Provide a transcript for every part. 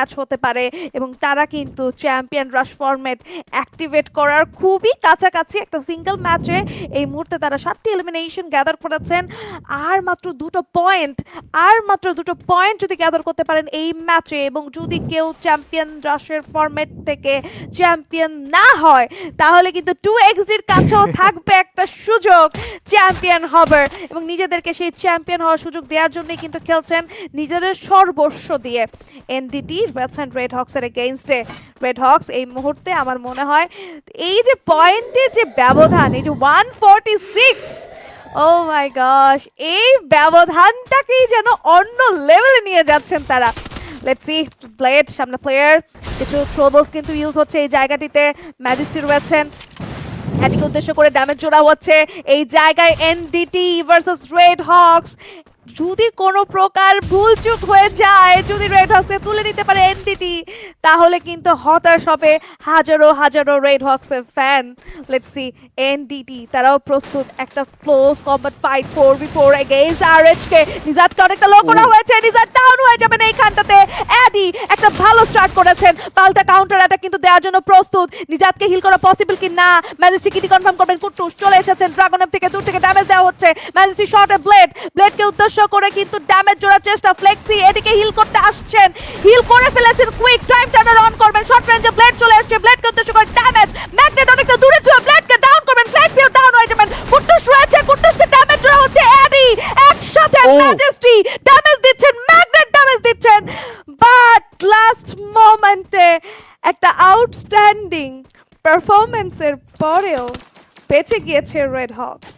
Match হতে পারে এবং তারা কিন্তু চ্যাম্পিয়ন রাশ ফরম্যাট অ্যাক্টিভেট করার খুবই কাছাকাছি একটা সিঙ্গেল ম্যাচে এই মুহূর্তে তারা সাতটি এলিমিনেশন গ্যাদার করেছেন। আর মাত্র দুটো পয়েন্ট আর মাত্র দুটো পয়েন্ট যদি গ্যাদার করতে পারেন এই ম্যাচে এবং যদি কেউ চ্যাম্পিয়ন রাশের ফরম্যাট থেকে চ্যাম্পিয়ন না হয়, তাহলে কিন্তু টু এক্সির কাছেও থাকবে একটা সুযোগ। চ্যাম্পিয়ন হবার এবং নিজেদেরকে সেই চ্যাম্পিয়ন হওয়ার সুযোগ দেওয়ার জন্যই কিন্তু খেলছেন নিজেদের সর্বস্ব দিয়ে। এনডিটি রেডস রেড হক্সের এগেইনস্টে রেড হক্স এই মুহূর্তে আমার মনে হয় এই যে পয়েন্টের যে ব্যবধান, এই যে one forty six oh my gosh এই ব্যবধানটাকেই যেন অন্য লেভেলে নিয়ে যাচ্ছেন তারা। লেটস সি ব্লেড সামনে প্লেয়ার কিছু থ্রোবলস কিন্তু ইউজ হচ্ছে এই জায়গাটিতে। ম্যাজিস্ট্রি রয়েছেন। এটিকে উদ্দেশ্য করে ড্যামেজ জোড়া হচ্ছে। এই জায়গায় এনডিটি ভার্সেস রেড হক্স যদি কোনো প্রকার ভুলচুক হয়ে যায় যদি রেড হক্সকে তুলে নিতে পারে এনডিটি তাহলে কিন্তু হতাশ হবে হাজারো হাজারো রেড হক্সের ফ্যান লেটস সি এনডিটি তারাও প্রস্তুত একটা close combat fight four B four against RH কে নিজাতকে অনেকটা লো করা হয়েছে নিজাত ডাউন হয়ে যাবেন এইখানটাতে। অ্যাডি একটা ভালো স্টার্ট করেছেন পাল্টা কাউন্টার অ্যাটাক কিন্তু দেওয়ার জন্য প্রস্তুত। নিজাতকে হিল করা পসিবল কি না? ম্যাজিস্ট্রি কিটি কনফার্ম করবেন? কুটুস চলে এসেছেন ড্রাগনের থেকে দূর থেকে ড্যামেজ দেওয়া হচ্ছে। ম্যাজিস্ট্রি শর্টে ব্লেড ব্লেডকে উদ্দেশ্য করে কিন্তু ড্যামেজ জোড়ার চেষ্টা। ফ্লেক্সি এদিকে হিল করতে আসছেন। হিল করে ফেলেছেন কুইক টাইম টার্নার অন করবেন শর্ট রেঞ্জে ব্লেড চলে আসছে। ব্লেডকে উদ্দেশ্য করে ড্যামেজ ম্যাগনেট অনেকটা দূরে ছিল। ব্লেডকে ডাউন করবেন। ফ্লেক্সিও ডাউন হয়ে যাবেন। কুটুস রয়েছে। কুটুসকে ড্যামেজ জোড়া হচ্ছে অ্যাডি একসাথে ও। ম্যাজেস্ট্রি ড্যামেজ দিচ্ছেন। ম্যাগনেট ড্যামেজ দিচ্ছেন। বাট লাস্ট মোমেন্টে একটা আউটস্ট্যান্ডিং পারফরমেন্সের পরেও বেঁচে গিয়েছে রেড হক্স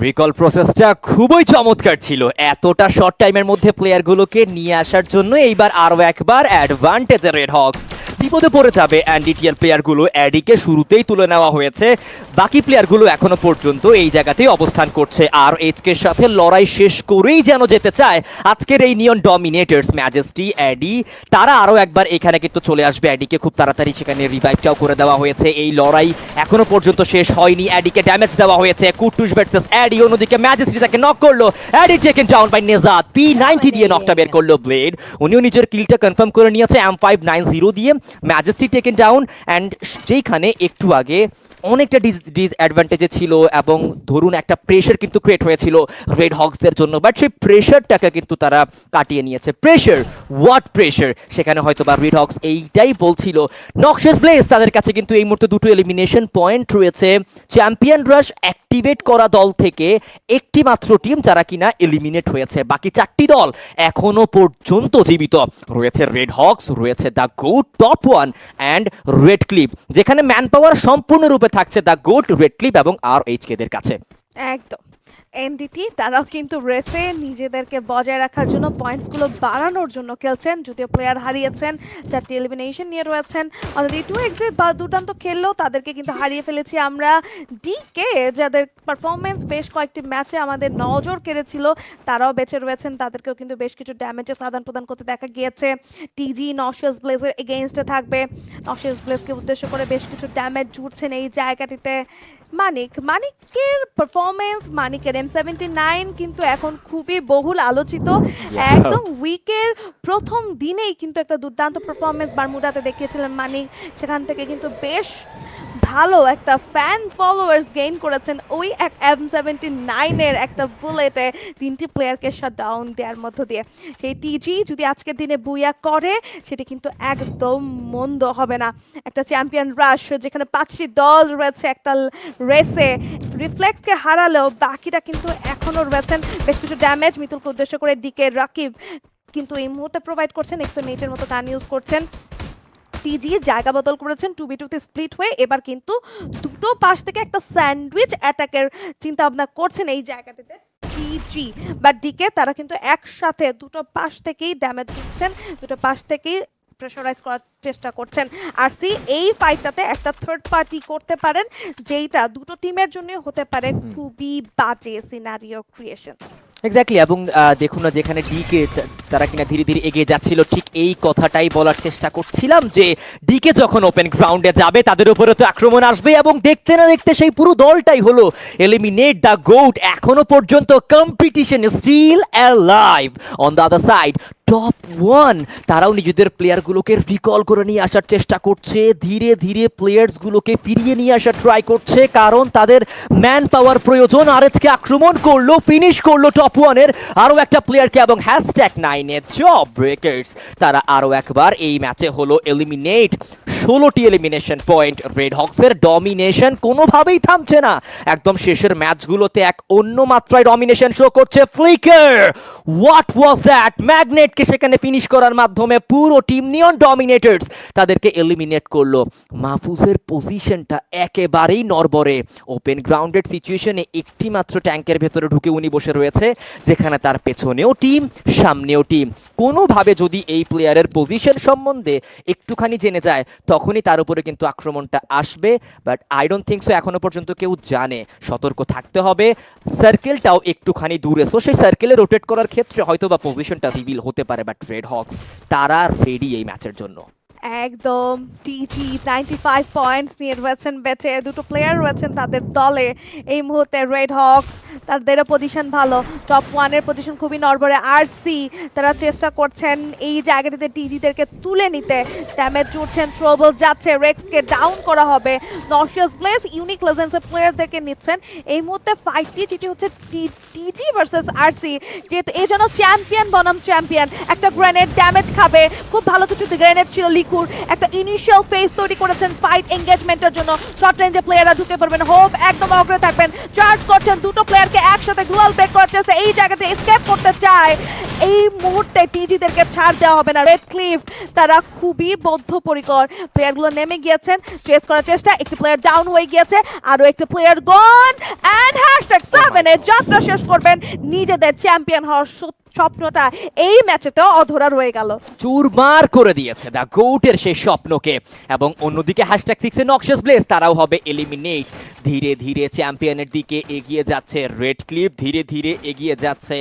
রিকল প্রসেসটা খুবই চমৎকার ছিল। এতটা শর্ট টাইমের মধ্যে প্লেয়ারগুলোকে নিয়ে আসার জন্য এইবার আরও একবার অ্যাডভান্টেজে রেড হক্স বিপদে পড়ে যাবে অ্যান্ডিটিএল প্লেয়ারগুলো অ্যাডিকে শুরুতেই তুলে নেওয়া হয়েছে। বাকি প্লেয়ারগুলো এখনও পর্যন্ত এই জায়গাতেই অবস্থান করছে। আর এইচকের সাথে লড়াই শেষ করেই যেন যেতে চায় আজকের এই নিয়ন ডমিনেটার্স ম্যাজেস্টি অ্যাডি তারা আরও একবার এখানে কিন্তু চলে আসবে অ্যাডিকে খুব তাড়াতাড়ি সেখানে রিভাইভটাও করে দেওয়া হয়েছে। এই লড়াই এখনও পর্যন্ত শেষ হয়নি। অ্যাডিকে ড্যামেজ দেওয়া হয়েছে। কুটুস ভার্সেস অ্যাডি অন্যদিকে ম্যাজেস্ট্রি তাকে নক করল। Addy taken down by Nejad. P ninety দিয়ে নকটা বের করল ব্লেড। উনিও নিজের কিলটা কনফার্ম করে নিয়েছে। এম ফাইভ নাইন জিরো দিয়ে। ম্যাজেস্ট্রি টেকেন ডাউন অ্যান্ড যেইখানে একটু আগে অনেকটা ডিস ডিসঅ্যাডভান্টেজে ছিল এবং ধরুন একটা প্রেশার কিন্তু ক্রিয়েট হয়েছিল রেড হক্সদের জন্য বাট সেই প্রেশারটাকে কিন্তু তারা কাটিয়ে নিয়েছে। প্রেশার হোয়াট প্রেশার সেখানে হয়তো বা রেড হক্স এইটাই বলছিল। নকশেস ব্লেস তাদের কাছে কিন্তু এই মুহূর্তে দুটো এলিমিনেশন পয়েন্ট রয়েছে। চ্যাম্পিয়ন রাশ অ্যাক্টিভেট করা দল থেকে একটি মাত্র টিম যারা কিনা এলিমিনেট হয়েছে। বাকি চারটি দল এখনও পর্যন্ত জীবিত। রয়েছে রেড হক্স রয়েছে the GOAT top one and red clip যেখানে ম্যান পাওয়ার সম্পূর্ণরূপে থাকছে দ্য গোট রেড এবং আর এইচ কে দের কাছে। একদম। এনডিটি, তারাও কিন্তু রেসে নিজেদেরকে বজায় রাখার জন্য পয়েন্টসগুলো বাড়ানোর জন্য খেলছেন, যদিও প্লেয়ার হারিয়েছেন চারটি এলিমিনেশন নিয়ে রয়েছেন। অলরেডি টু এক্সিট বা দুর্দান্ত খেললেও তাদেরকে কিন্তু হারিয়ে ফেলেছি আমরা। ডিকে যাদের পারফরমেন্স বেশ কয়েকটি ম্যাচে আমাদের নজর কেড়েছিল, তারাও বেঁচে রয়েছেন। তাদেরকেও কিন্তু বেশ কিছু ড্যামেজেস আদান প্রদান করতে দেখা গিয়েছে। টিজি নশিয়াস ব্লেজের এগেইনস্টে থাকবে। নশিয়াস ব্লেজকে উদ্দেশ্য করে বেশ কিছু ড্যামেজ জুড়ছেন এই জায়গাটিতে। মানিক মানিকের পারফরমেন্স মানিকের এম সেভেন্টি নাইন কিন্তু এখন খুবই বহুল আলোচিত। একদম উইকের প্রথম দিনেই কিন্তু একটা দুর্দান্ত পারফরমেন্স বারমুডাতে দেখিয়েছিলেন মানিক। সেখান থেকে কিন্তু বেশ ভালো একটা ফ্যান ফলোয়ার্স গেইন করেছেন ওই এক এম সেভেন্টি নাইনের একটা বুলেটে তিনটি প্লেয়ারকে শাট ডাউন দেওয়ার মধ্য দিয়ে। সেই টিজি যদি আজকের দিনে বুইয়া করে, সেটি কিন্তু একদম মন্দ হবে না। একটা চ্যাম্পিয়ন রাশ যেখানে পাঁচটি দল রয়েছে, একটা রেসে রিফ্লেক্সকে হারালেও বাকিটা কিন্তু এখনও রয়েছেন। বেশ কিছু ড্যামেজ মিতুলকে উদ্দেশ্য করে ডিকে রাকিব কিন্তু এই মুহূর্তে প্রোভাইড করছেন এক্সেন এইটের মতো গান ইউজ করছেন। টিজি জায়গা বদল করেছেন টু বি টুতে স্প্লিট হয়ে। এবার কিন্তু দুটো পাশ থেকে একটা স্যান্ডউইচ অ্যাটাকের চিন্তা ভাবনা করছেন এই জায়গাটিতে। টিজি বা ডিকে তারা কিন্তু একসাথে দুটো পাশ থেকেই ড্যামেজ দিচ্ছেন দুটো পাশ থেকেই প্রেশারাইজ করার চেষ্টা করছেন। আর সি এই ফাইটটাতে একটা থার্ড পার্টি করতে পারেন যেইটা দুটো টিমের জন্য হতে পারে খুবই বাজে সিনারিও ক্রিয়েশন এক্স্যাক্টলি এবং দেখুন না যেখানে ডিকে তারা কিনা ধীরে ধীরে এগিয়ে যাচ্ছিল, ঠিক এই কথাটাই বলার চেষ্টা করছিলাম যে ডিকে যখন ওপেন গ্রাউন্ডে যাবে, তাদের উপরে তো আক্রমণ আসবে এবং দেখতে না দেখতে সেই পুরো দলটাই হলো এলিমিনেট দ্য গোট এখনও পর্যন্ত competition still alive on the other side top one তারাও নিজেদের প্লেয়ারগুলোকে রিকল করে নিয়ে আসার চেষ্টা করছে। ধীরে ধীরে প্লেয়ার্সগুলোকে ফিরিয়ে নিয়ে আসার ট্রাই করছে, কারণ তাদের ম্যান পাওয়ার প্রয়োজন। আর আক্রমণ করল ফিনিশ করল টপ ওয়ানের আরও একটা প্লেয়ারকে এবং হ্যাশট্যাগ নাইনের জব ব্রেকার্স তারা আরও একবার এই ম্যাচে হলো এলিমিনেট ষোলোটি এলিমিনেশন পয়েন্ট রেড হক্সের ডমিনেশন কোনোভাবেই থামছে না। একদম শেষের ম্যাচগুলোতে এক অন্য মাত্রায় ডমিনেশন শো করছে ফ্লিকার হোয়াট ওয়াজ দ্যাট ম্যাগনেটকে সেখানে ফিনিশ করার মাধ্যমে পুরো টিম নিয়ন ডমিনেটার্স তাদেরকে এলিমিনেট করল। মাহফুজের পজিশনটা একেবারেই নরবরে ওপেন গ্রাউন্ডেড সিচুয়েশনে একটি মাত্র ট্যাঙ্কের ভেতরে ঢুকে উনি বসে রয়েছে, যেখানে তার পেছনেও টিম সামনেও টিম কোনোভাবে যদি এই প্লেয়ারের পজিশন সম্বন্ধে একটুখানি জেনে যায় তখনই তার উপরে কিন্তু আক্রমণটা আসবে but I don't think so এখনও পর্যন্ত কেউ জানে। সতর্ক থাকতে হবে। সার্কেলটাও একটুখানি দূরে। সো সেই সার্কেলে রোটেট করার ক্ষেত্রে হয়তো বা পজিশনটা রিভিল হতে পারে বাট রেড হক্স তারা রেডি এই ম্যাচের জন্য। একদম টিটি নাইনটি ফাইভ পয়েন্টস নিয়ে রয়েছেন বেঁচে দুটো প্লেয়ার রয়েছেন তাদের দলে। এই মুহূর্তে রেড হকস তাদেরও পজিশন ভালো। টপ ওয়ানের পজিশন খুবই নড়বড়ে। আর সি তারা চেষ্টা করছেন এই জায়গাটিতে টিজিদেরকে তুলে নিতে। ড্যামেজ জুড়ছেন ট্রোবল যাচ্ছে। রেক্সকে ডাউন করা হবে। নশিয়াস ব্লেস ইউনিক লেজেন্সের প্লেয়ারদেরকে নিচ্ছেন। এই মুহূর্তে ফাইটটি যেটি হচ্ছে টিজি ভার্সেস আর সি যেহেতু এই জন্য চ্যাম্পিয়ন বনাম চ্যাম্পিয়ন একটা গ্রেনেড ড্যামেজ খাবে। খুব ভালো কিছু গ্রেনেড ছিল লিকুর একটা ইনিশিয়াল ফেজ তৈরি করেছেন ফাইট এঙ্গেজমেন্টের জন্য। শর্ট রেঞ্জে প্লেয়াররা ঢুকে পড়বেন। হোপ একদম অগ্রে থাকবেন। চার্জ করছেন দুটো প্লেয়ারকে একসাথে গ্লোয়াল ব্রেক করার চেষ্টা এই জায়গাতে এসকেপ করতে চায়। এই মুহূর্তে টিজিদেরকে ছাড় দেওয়া হবে না। রেড ক্লিফ তারা খুবই বদ্ধপরিকর। প্লেয়ারগুলো নেমে গিয়েছেন। চেস করার চেষ্টা। একটি প্লেয়ার ডাউন হয়ে গিয়েছে। আরও একটি প্লেয়ার গন এন্ড হ্যাশট্যাগ সেভেনে যাত্রা শেষ করবেন। নিজেদের চ্যাম্পিয়ন হওয়ার সত- স্বপ্নটা এই ম্যাচেতেও অধরা রয়ে গেল। চুরমার করে দিয়েছে দ্য গোটের সেই স্বপ্নকে। এবং অন্যদিকে হ্যাশট্যাগ সিক্সে নকশাস ব্লেস তারাও হবে এলিমিনেট ধীরে ধীরে চ্যাম্পিয়নের দিকে এগিয়ে যাচ্ছে রেড ক্লিপ ধীরে ধীরে এগিয়ে যাচ্ছে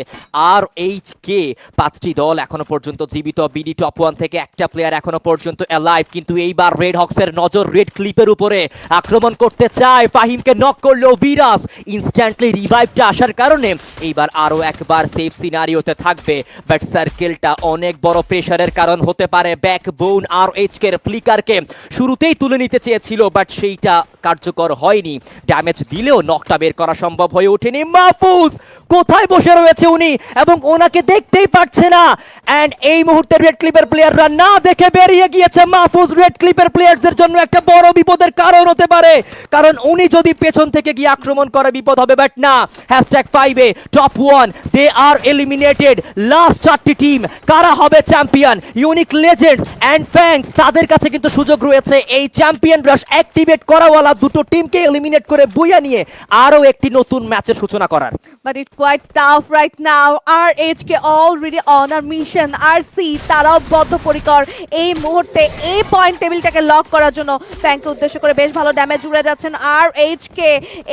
আর এইচ কে পাঁচটি দল এখনও পর্যন্ত জীবিত বিডি টপ ওয়ান থেকে একটা প্লেয়ার এখনও পর্যন্ত অ্যালাইভ কিন্তু এইবার রেড হক্সের নজর রেড ক্লিপের উপরে আক্রমণ করতে চায়। ফাহিমকে নক করল বিরাস ইনস্ট্যান্টলি রিভাইভটা আসার কারণে এইবার আরও একবার সেফ সিনারিওতে থাকবে বাট সার্কেলটা অনেক বড় প্রেশারের কারণ হতে পারে। ব্যাকবোন আর এইচকে ফ্লিকারকে শুরুতেই তুলে নিতে চেয়েছিল বাট সেইটা কার্যকর হয়নি। ড্যামেজ দিলেও নকটা বের করা সম্ভব হয়ে ওঠেনি। মাহফুজ, কোথায় বসে রয়েছে উনি? এবং ওনাকে দেখতেই পাচ্ছে না। অ্যান্ড এই মুহূর্তে রেড ক্লিপের প্লেয়াররা না দেখে বেরিয়ে গিয়েছে। মাহফুজ রেড ক্লিপের প্লেয়ারদের জন্য একটা বড় বিপদের কারণ হতে পারে। কারণ উনি যদি পেছন থেকে গিয়ে আক্রমণ করে, বিপদ হবে বাট না। হ্যাশট্যাগ ফাইভে top one they are eliminated last চারটি টিম কারা হবে champion Unique Legends and Fangs তাদের কাছে কিন্তু সুযোগ রয়েছে। এই চ্যাম্পিয়ন রাশ অ্যাক্টিভেট করাওয়ালা দুটো টিমকে এলিমিনেট করে বুয়া নিয়ে আরও একটি নতুন ম্যাচের সূচনা করার। But it's quite tough right now. RHK already on a mission. RC তারাও বদ্ধপরিকর। এই মুহূর্তে এই পয়েন্ট টেবিলটাকে লক করার জন্য ফ্যাংকে উদ্দেশ্য করে বেশ ভালো ড্যামেজ জুড়ে যাচ্ছেন আর এইচকে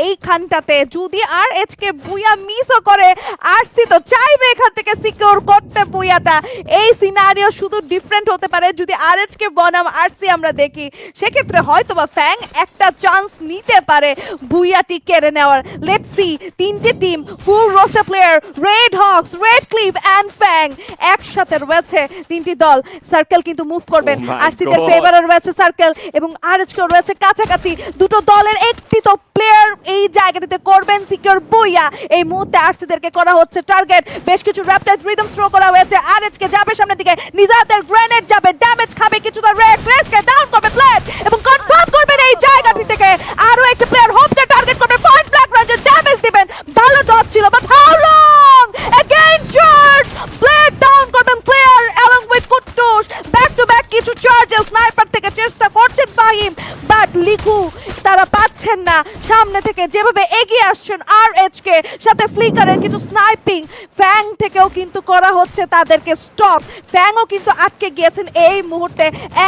এইখানটাতে যদি আর এইচকে বুয়া মিসও করে আরসি তো চাইবে এখান থেকে সিকিউর করতে বুয়াটা এই সিনারিও শুধু ডিফারেন্ট হতে পারে যদি আর এইচকে বনাম আরসি আমরা দেখি। সেক্ষেত্রে হয়তো বা ফ্যাং একটা চান্স নিতে পারে বুয়াটি কেড়ে নেওয়ার। লেটস সি তিনটে team full roster player Red Hawks Red Clip and Fang একসাথে রয়েছে তিনটি দল। সার্কেল কিন্তু মুভ করবেন। Oh আরসিদের. ফেভারে রয়েছে সার্কেল এবং আরএচকে রয়েছে কাছাকাছি। দুটো দলের একটি তো প্লেয়ার এই জায়গাটিতে করবেন সিকিউর বইয়া। এই মুহূর্তে আরসিদেরকে করা হচ্ছে টার্গেট বেশ কিছু র্যাপটাইজ রিদম থ্রো করা হয়েছে। আরএচকে যাবে সামনের দিকে। নিজাদের গ্রেনেড যাবে। ড্যামেজ খাবে কিছুটা রেড রেসকে ডাউন করবে প্লেয়ার এবং কনফার্ম করবেন এই জায়গাটি থেকে। আরও একটি প্লেয়ার হোপকে টার্গেট করবে। পয়েন্ট ব্ল্যাক রেঞ্জে ড্যামেজ দিবেন। ভালো ডট ছিল but how long again charge blade down করবেন প্লেয়ার অ্যালং উইথ কুট্টুস ব্যাক টু ব্যাক কিছু চার্জেস স্নাইপার থেকে চেষ্টা করছেন ফাহিম বাট লিখু তারা পাচ্ছেন না। সামনে থেকে যেভাবে এগিয়ে আসছেন আর কে সাথে ফ্লিকারের কিছু স্নাইপিং ফ্যাং থেকেও কিন্তু করা হচ্ছে তাদেরকে স্টপ ফ্যাংও কিন্তু আটকে গিয়েছেন এই মুহূর্তে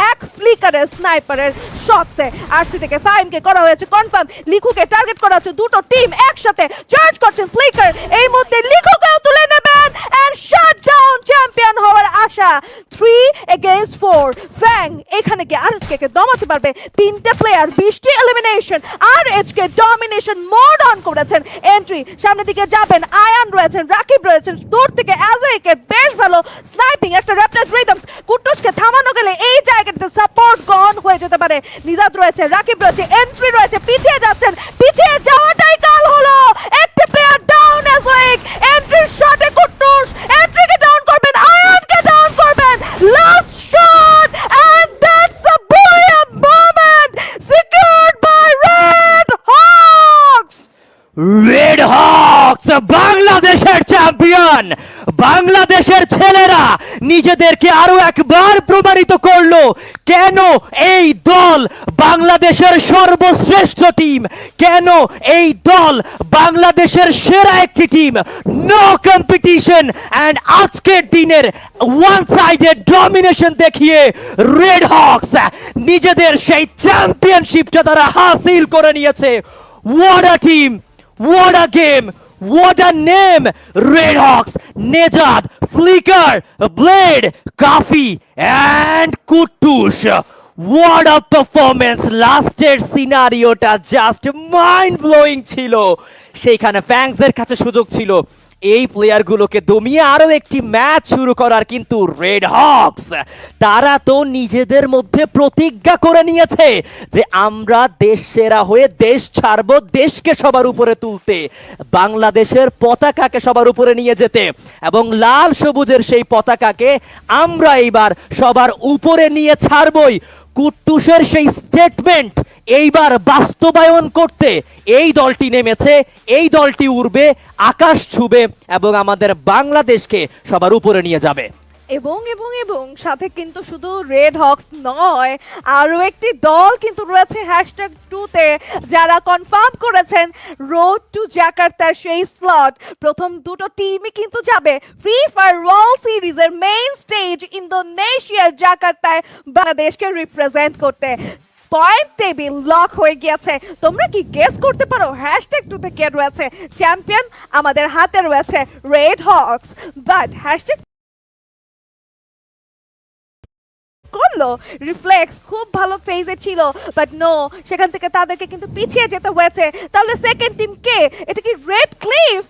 এক ফ্লিকারের স্নাইপারের শটসে আরসি থেকে ফাইমকে করা হয়েছে কনফার্ম লিখুকে টার্গেট করা হচ্ছে, দুটো টিম একসাথে চার্জ করছেন ফ্লিকার এই মুহূর্তে লিখুকেও তুলে নেবেন এন্ড শাট ডাউন চ্যাম্পিয়ন হওয়ার আশা। থ্রি এগেইনস্ট ফোর ফ্যাং এখানে কি আর কে দমাতে পারবে। তিনটে প্লেয়ার বিশটি elimination R HK domination mode on করেছেন। এন্ট্রি সামনের দিকে যাবেন। আয়ান রয়েছেন রাকিব রয়েছেন। দূর থেকে অ্যাজেকে বেশ ভালো স্নাইপিং একটা র্যাপলেস রিদমস কুটুসকে থামানো গেলে এই জায়গাটাতে সাপোর্ট গন হয়ে যেতে পারে। নিজাদ রয়েছে রাকিব রয়েছে এন্ট্রি রয়েছে, পিছিয়ে যাচ্ছেন। পিছিয়ে যাওয়াটাই কাল হলো একটি প্লেয়ার ডাউন অ্যাজেক এন্ট্রির শটে কুটুস এন্ট্রিকে ডাউন করবেন আয়ানকে ডাউন করবেন last shot and that's a brilliant moment secured by Red Hawks Red Hawks বাংলাদেশের চ্যাম্পিয়ন বাংলাদেশের ছেলেরা নিজেদেরকে আরও একবার প্রমাণিত করল কেন এই দল বাংলাদেশের সর্বশ্রেষ্ঠ টিম, কেন এই দল বাংলাদেশের সেরা একটি টিম নো কম্পিটিশন অ্যান্ড আজকের দিনের ওয়ান সাইডেড ডমিনেশন দেখিয়ে রেড হকস নিজেদের সেই চ্যাম্পিয়নশিপটা তারা হাসিল করে নিয়েছে What a team! What a game! What a name! Red Hawks, Nejad, Flicker, Blade, Kafi, and Kutush. What a performance! লাস্টের সিনারিওটা just mind blowing ছিল সেইখানে ফ্যাংসের কাছে সুযোগ ছিল এই প্লেয়ারগুলোকে দমিয়ে আরও একটি ম্যাচ শুরু করার কিন্তু রেড হকস তারা তো নিজেদের মধ্যে প্রতিজ্ঞা করে নিয়েছে যে আমরা দেশ সেরা হয়ে দেশ ছাড়বো, দেশকে সবার উপরে তুলতে, বাংলাদেশের পতাকাকে সবার উপরে নিয়ে যেতে এবং লাল সবুজের সেই পতাকাকে আমরা এইবার সবার উপরে নিয়ে ছাড়বই। কুট্টুসের সেই স্টেটমেন্ট এইবার বাস্তবায়ন করতে এই দলটি নেমেছে, এই দলটি উড়বে, আকাশ ছুবে এবং আমাদের বাংলাদেশকে সবার উপরে নিয়ে যাবে। এবং এবং এবং সাথে কিন্তু শুধু রেড হকস নয়, আরও একটি দল কিন্তু রয়েছে হ্যাশট্যাগ টুতে যারা কনফার্ম করেছেন রোড টু জাকার্তার সেই স্লট প্রথম দুটো টিমই কিন্তু যাবে ফ্রি ফায়ার ওয়ার্ল্ড সিরিজের মেইন স্টেজ ইন্দোনেশিয়ার জাকার্তায় বাংলাদেশকে রিপ্রেজেন্ট করতে। পয়েন্ট টেবিল লক হয়ে গিয়েছে। তোমরা কি গেস করতে পারো? হ্যাশট্যাগ টুতে কে রয়েছে? চ্যাম্পিয়ন আমাদের হাতে রয়েছে রেড হকস বাট হ্যাশট্যাগ করল। রিফ্লেক্স খুব ভালো ফেজে ছিল বাট নো সেখান থেকে তাদেরকে কিন্তু পিছিয়ে যেতে হয়েছে। তাহলে সেকেন্ড টিম কে? এটা কি রেড ক্লিফ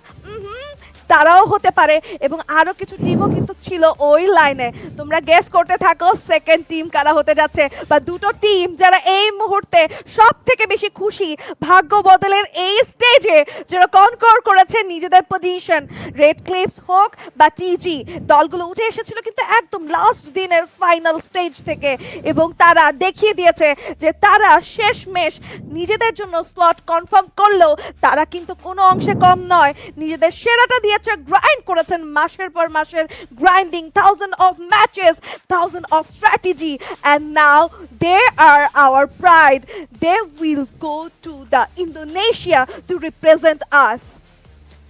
তারাও হতে পারে এবং আরও কিছু টিমও কিন্তু ছিল ওই লাইনে তোমরা গেস করতে থাকো সেকেন্ড টিম কারা হতে যাচ্ছে। বা দুটো টিম যারা এই মুহূর্তে সব থেকে বেশি খুশি, ভাগ্য বদলের এই স্টেজে যারা কনকর করেছে নিজেদের পজিশন রেড ক্লিপস হোক বা টিজি দলগুলো উঠে এসেছিল কিন্তু একদম লাস্ট দিনের ফাইনাল স্টেজ থেকে। এবং তারা দেখিয়ে দিয়েছে যে তারা শেষমেশ নিজেদের জন্য স্লট কনফার্ম করলেও তারা কিন্তু কোনো অংশে কম নয়। নিজেদের সেরাটা দিয়েছে গ্রাইন্ড করেছেন মাসের পর মাসের grinding thousand of matches thousand of strategy and now they are our pride they will go to the Indonesia to represent us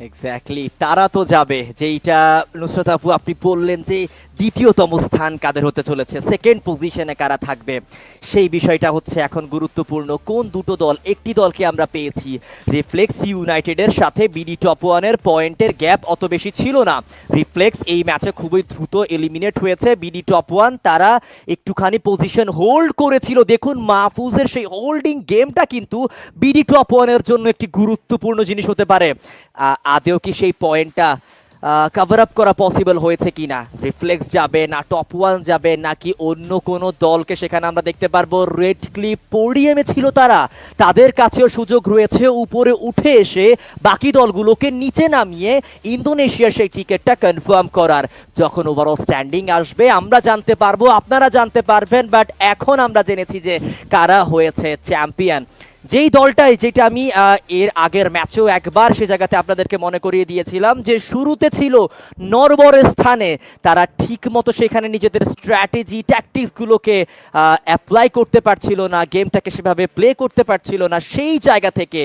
exactly তারা তো যাবে। যেইটা নুসরত আপু, আপনি বললেন যে দ্বিতীয়তম স্থান কাদের হতে চলেছে? সেকেন্ড পজিশনে কারা থাকবে? সেই বিষয়টা হচ্ছে এখন গুরুত্বপূর্ণ। কোন দুটো দল? একটি দলকে আমরা পেয়েছি। রিফ্লেক্স ইউনাইটেডের সাথে বিডি টপ ওয়ানের পয়েন্টের গ্যাপ অত বেশি ছিল না। রিফ্লেক্স এই ম্যাচে খুবই দ্রুত এলিমিনেট হয়েছে। বিডি টপ ওয়ান তারা একটুখানি পজিশন হোল্ড করেছিল। দেখুন মাহফুজের সেই হোল্ডিং গেমটা কিন্তু বিডি টপ ওয়ানের জন্য একটি গুরুত্বপূর্ণ জিনিস হতে পারে। আদেও কি সেই পয়েন্টটা কভার আপ করা পসিবল হয়েছে কিনা? রিফ্লেক্স যাবে না টপ ওয়ান যাবে নাকি অন্য কোনো দলকে? সেখানে আমরা দেখতে পারব রেড ক্লিপ পোডিয়ামে ছিল তারা। তাদের কাছেও সুযোগ রয়েছে, উপরে উঠে এসে বাকি দলগুলোকে নিচে নামিয়ে ইন্দোনেশিয়ার সেই টিকিটটা কনফার্ম করার। যখন ওভারঅল স্ট্যান্ডিং আসবে, আমরা জানতে পারব, আপনারা জানতে পারবেন বাট এখন আমরা জেনেছি যে কারা হয়েছে চ্যাম্পিয়ন যেই দলটাই যেটা আমি এর আগের ম্যাচেও একবার সে জায়গাতে আপনাদেরকে মনে করিয়ে দিয়েছিলাম যে শুরুতে ছিল নরবরের স্থানে, তারা ঠিক মতো সেখানে নিজেদের স্ট্র্যাটেজি ট্যাকটিক্সগুলোকে অ্যাপ্লাই করতে পারছিল না গেমটাকে সেভাবে প্লে করতে পারছিল না, সেই জায়গা থেকে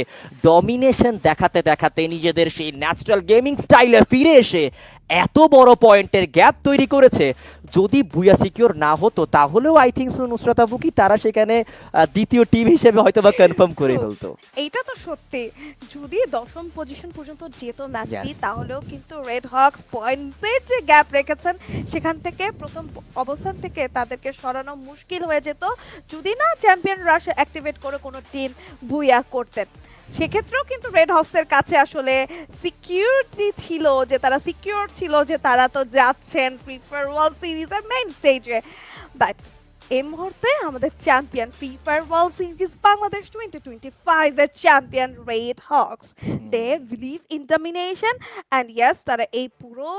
ডমিনেশন দেখাতে দেখাতে নিজেদের সেই ন্যাচারাল গেমিং স্টাইলে ফিরে এসে এত বড় পয়েন্টের গ্যাপ তৈরি করেছে। যদি বুয়া সিকিউর না হতো তাহলেও I think so Nusrat Abu কি তারা সেখানে দ্বিতীয় টিম হিসেবে হয়তো বা কনফার্ম করে. ফেলতো। এইটা তো সত্যি। যদি দশম পজিশন পর্যন্ত যেত ম্যাচটি তাহলেও কিন্তু রেড হকস পয়েন্টসের যে গ্যাপ রেখেছেন সেখান থেকে প্রথম অবস্থান থেকে তাদেরকে সরানো মুশকিল হয়ে যেত। যদি না চ্যাম্পিয়ন রাশ অ্যাক্টিভেট করে কোনো টিম ভুইয়া করতেন। সেক্ষেত্রেও কিন্তু রেড হকসের কাছে আসলে সিকিউরিটি ছিল যে তারা সিকিউর ছিল যে তারা তো যাচ্ছেন প্রিফার ওয়ার্ল্ড সিরিজের মেইন স্টেজে বাট এই মুহূর্তে আমাদের champion Free Fire World Series Bangladesh twenty twenty five এর champion Red Hawks they believe in domination and yes তারা এই পুরো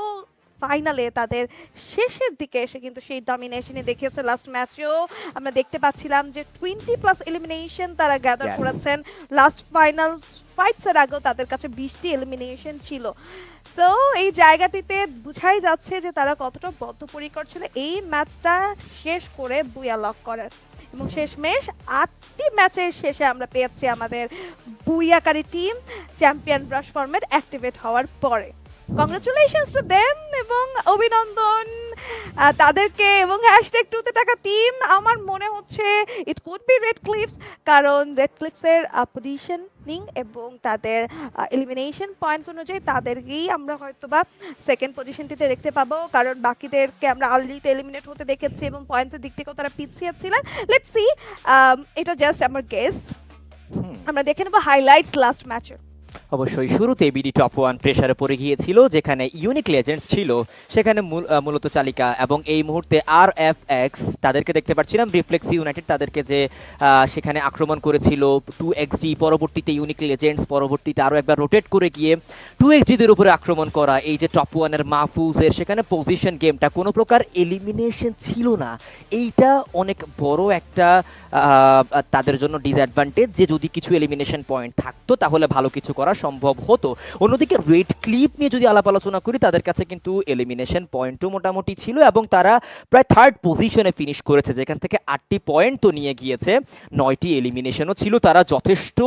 ফাইনালে তাদের শেষের দিকে এসে কিন্তু সেই ডমিনেশনই দেখিয়েছে লাস্ট ম্যাচেও আমরা দেখতে পাচ্ছিলাম যে টোয়েন্টি প্লাস এলিমিনেশন তারা গ্যাদার করেছেন। লাস্ট ফাইনাল ফাইটসের আগেও তাদের কাছে বিশটি এলিমিনেশন ছিল। তো এই জায়গাটিতে বুঝাই যাচ্ছে যে তারা কতটা বদ্ধপরিকর ছিল। এই ম্যাচটা শেষ করে বুয়া লক করার এবং শেষমেশ আটটি ম্যাচের শেষে আমরা পেয়েছি আমাদের বুইয়াকারী team champion rush format activate হওয়ার পরে। কংগ্রাচুলেশনস টু দেম এবং অভিনন্দন তাদেরকে এবং হ্যাশট্যাগ টুতে টাকা টিম আমার মনে হচ্ছে it could be Red Clips কারণ রেড ক্লিপসের পজিশনিং এবং তাদের এলিমিনেশন পয়েন্টস অনুযায়ী তাদেরকেই আমরা হয়তো বা সেকেন্ড পজিশনটিতে দেখতে পাবো। কারণ বাকিদেরকে আমরা আর্লিতে এলিমিনেট হতে দেখেছি এবং পয়েন্টসের দিক থেকেও তারা পিছিয়ে ছিলেন। লেটস সি এটা জাস্ট আমার গেস আমরা দেখে নেব হাইলাইটস লাস্ট ম্যাচের অবশ্যই শুরুতে বিডি টপ ওয়ান প্রেসারে পড়ে গিয়েছিল, যেখানে ইউনিক লেজেন্ডস ছিল। সেখানে মূলত চালিকা এবং এই মুহূর্তে আর এফ এক্স তাদেরকে দেখতে পাচ্ছিলাম। রিফ্লেক্স ইউনাইটেড তাদেরকে যে সেখানে আক্রমণ করেছিল। টু এক্স ডি পরবর্তীতে ইউনিক লেজেন্ডস পরবর্তীতে আরও একবার রোটেট করে গিয়ে টু এক্স ডিদের উপরে আক্রমণ করা। এই যে টপ ওয়ানের মাহফুজের সেখানে পজিশন গেমটা কোনো প্রকার এলিমিনেশন ছিল না। এইটা অনেক বড় একটা তাদের জন্য ডিসঅ্যাডভান্টেজ যে যদি কিছু এলিমিনেশন পয়েন্ট থাকতো, তাহলে ভালো কিছু করা সম্ভব হতো। অন্যদিকে রেড ক্লিপ নিয়ে যদি আলাপ আলোচনা করি, তাদের কাছে কিন্তু এলিমিনেশন পয়েন্টও মোটামুটি ছিল এবং তারা প্রায় থার্ড পজিশনে ফিনিশ করেছে, যেখান থেকে আটটি পয়েন্ট তো নিয়ে গিয়েছে, নয়টি এলিমিনেশনও ছিল। তারা যথেষ্ট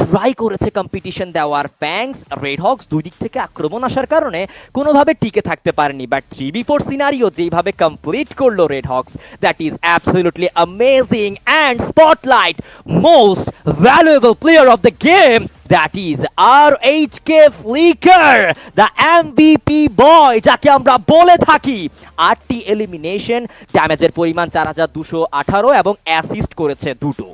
ট্রাই করেছে কম্পিটিশন দেওয়ার। ফ্যাংস রেড হক্স দুই দিক থেকে আক্রমণ আসার কারণে কোনোভাবে টিকে থাকতে পারেনি। But three v four scenario যেইভাবে কমপ্লিট করল Red Hawks that is absolutely amazing and spotlight most valuable player of the game that is R H K Flicker the MVP boy যাকে আমরা বলে থাকি। আটটি এলিমিনেশন ড্যামেজের পরিমাণ চার হাজার দুশো আঠারো এবং অ্যাসিস্ট করেছে দুটো।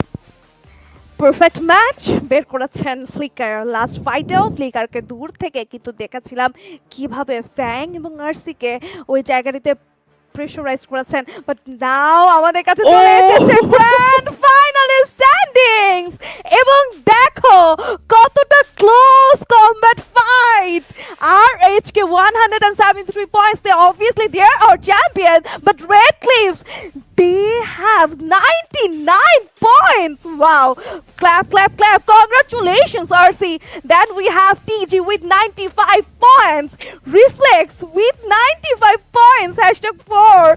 পারফেক্ট ম্যাচ বের করেছেন ফ্লিকার লাস্ট ফাইটেও ফ্লিকারকে দূর থেকে কিন্তু দেখেছিলাম কীভাবে ফ্যাং এবং আরসিকে ওই জায়গাটিতে প্রেশারাইজ করেছেন বাট নাও আমাদের কাছে চলে Oh! এসেছে গ্র্যান্ড ফাইনালে স্ট্যান্ডিংস এবং দেখো কতটা close combat fight R HK 173 points they obviously they are our champion but red cliffs they have 99 points wow clap clap clap congratulations rc then we have tg with 95 points reflex with 95 points hashtag 4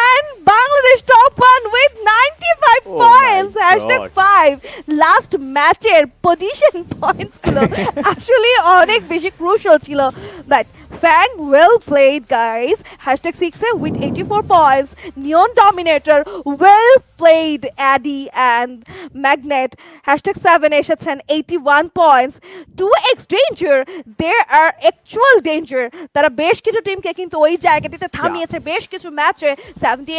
and bangladesh top one with 95 Oh my points hashtag God. 5 last ম্যাচের position points গুলো আসলে অনেক বেশি crucial ছিল but guys hashtag সিক্সে with eighty four points Neon Dominator well played Addy and Magnet hashtag seven এসেছেন eighty one points two X Danger they are actual danger তারা বেশ কিছু টিমকে কিন্তু ওই জায়গাটিতে থামিয়েছে বেশ কিছু ম্যাচে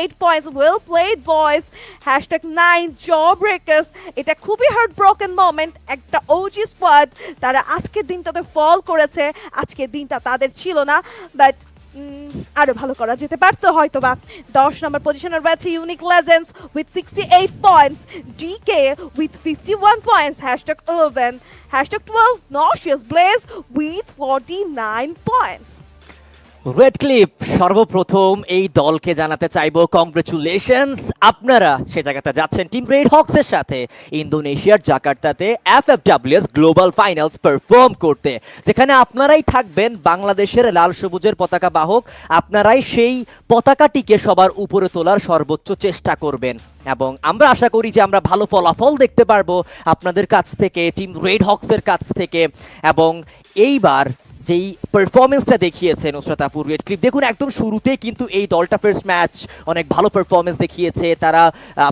eight points well played boys hashtag nine Jaw Breakers এটা খুবই হার্ট ব্রোকেন মোমেন্ট একটা ওজি স্কোয়াড তারা আজকের দিনটাতে ফল করেছে আজকের দিনটা তাদের ছিল না বাট আরও ভালো করা যেতে পারতো হয়তো বা দশ নম্বর পজিশনে রয়েছে Unique Legends with sixty eight points DK with fifty one points hashtag eleven hashtag twelve Nauseous Bless with forty nine points Red Clip সর্বপ্রথম এই দলকে জানাতে চাইব। কংগ্রেচুলেশনস আপনারা সে জায়গাতে যাচ্ছেন। টিম রেড হক্সের সাথে ইন্দোনেশিয়ার জাকার্তাতে F F WS global finals perform করতে। যেখানে আপনারাই থাকবেন বাংলাদেশের লাল সবুজের পতাকা বাহক। আপনারাই সেই পতাকাটিকে সবার উপরে তোলার সর্বোচ্চ চেষ্টা করবেন। এবং আমরা আশা করি যে আমরা ভালো ফলাফল দেখতে পারব আপনাদের কাছ থেকে টিম রেড হক্সের কাছ থেকে। এবং এইবার যেই পারফরমেন্সটা দেখিয়েছে নুসরাত আপু রেড ক্লিপ দেখুন একদম শুরুতে কিন্তু এই দলটা ফার্স্ট ম্যাচ অনেক ভালো পারফরমেন্স দেখিয়েছে। তারা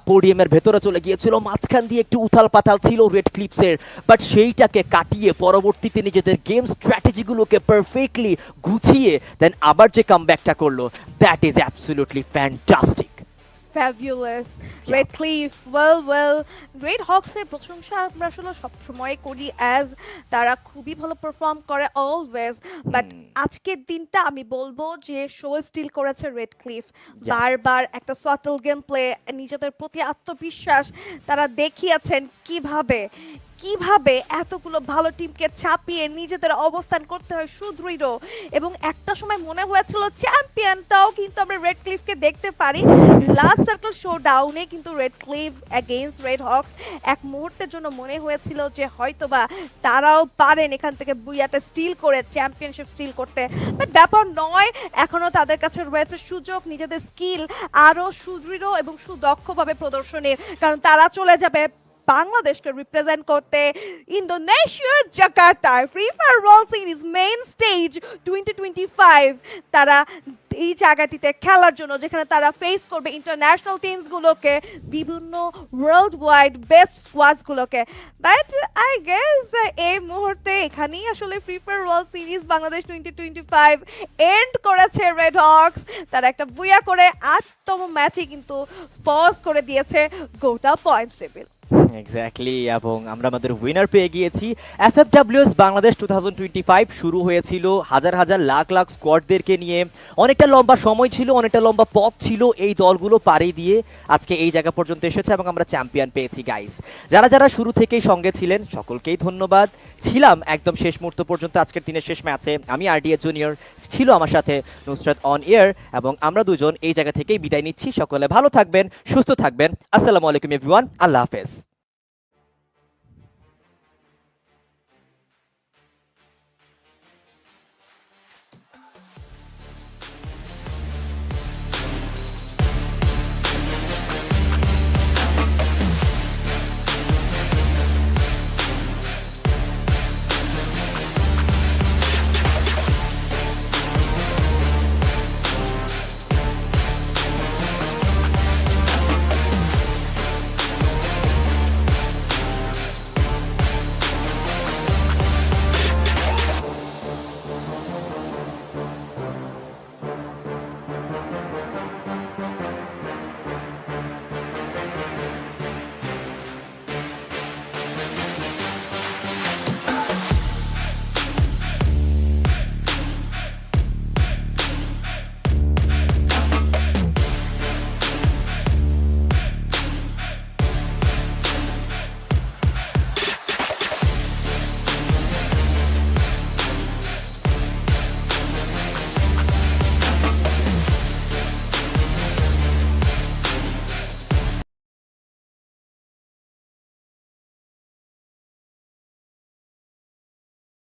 পোডিয়ামের ভেতরে চলে গিয়েছিল, মাঝখান দিয়ে একটু উথাল পাতাল ছিল রেড ক্লিপসের বাট সেইটাকে কাটিয়ে পরবর্তীতে নিজেদের গেম স্ট্র্যাটেজিগুলোকে পারফেক্টলি গুছিয়ে দেন আবার যে কামব্যাকটা করল that is absolutely fantastic fabulous Red Cliff well well Red হক্সের প্রশংসা আমরা আসলে সবসময় করি অ্যাজ তারা খুবই ভালো পারফর্ম করে অলওয়েজ বাট। আজকের দিনটা আমি বলব যে শো স্টিল করেছে রেড ক্লিফ. বারবার একটা সটল গেম প্লে নিজেদের প্রতি আত্মবিশ্বাস তারা দেখিয়েছেন কীভাবে কীভাবে এতগুলো ভালো টিমকে চাপিয়ে নিজেদের অবস্থান করতে হয় সুদৃঢ়? এবং একটা সময় মনে হয়েছিল চ্যাম্পিয়নটাও কিন্তু আমরা রেড ক্লিফকে দেখতে পারি। লাস্ট সার্কেল শো ডাউনে কিন্তু Red Cliff against Red Hawks এক মুহূর্তের জন্য মনে হয়েছিল যে হয়তোবা তারাও পারেন এখান থেকে বুইয়াটা স্টিল করে চ্যাম্পিয়নশিপ স্টিল করতে। বাট ব্যাপার নয় এখনও তাদের কাছে রয়েছে সুযোগ, নিজেদের স্কিল আরও সুদৃঢ় এবং সুদক্ষভাবে প্রদর্শনের। কারণ তারা চলে যাবে বাংলাদেশকে রিপ্রেজেন্ট করতে ইন্দোনেশিয়ার জাকার্তায় Free Fire World Series main stage twenty twenty five তারা এই জায়গাটিতে খেলার জন্য যেখানে তারা ফেস করবে ইন্টারন্যাশনাল টিমসগুলোকে বিভিন্ন ওয়ার্ল্ড ওয়াইড বেস্ট স্কোয়াডসগুলোকে বাট আই গেস এই মুহূর্তে এখানেই আসলে Free Fire World Series Bangladesh twenty twenty five end করেছে রেড হক্স তারা একটা বুয়া করে আটতম ম্যাচে কিন্তু স্পজ করে দিয়েছে গোটা পয়েন্ট টেবিল এক্স্যাক্টলি এবং আমরা আমাদের উইনার পেয়ে গিয়েছি। এফএফডব্লিউএস বাংলাদেশ টু শুরু হয়েছিল হাজার হাজার লাখ লাখ স্কোয়াডদেরকে নিয়ে। অনেকটা লম্বা সময় ছিল, অনেকটা লম্বা পথ ছিল এই দলগুলো পাড়ি দিয়ে আজকে এই জায়গা পর্যন্ত এসেছে এবং আমরা চ্যাম্পিয়ন পেয়েছি গাইস যারা যারা শুরু থেকেই সঙ্গে ছিলেন, সকলকেই ধন্যবাদ। ছিলাম একদম শেষ মুহূর্ত পর্যন্ত আজকের দিনের শেষ ম্যাচে। আমি আরডিএ জুনিয়র ছিল আমার সাথে নুসরাত অন এয়ার এবং আমরা দুজন এই জায়গা থেকেই বিদায় নিচ্ছি। সকলে ভালো থাকবেন, সুস্থ থাকবেন। আসসালামু আলাইকুম এভরিওয়ান আল্লাহ হাফেজ।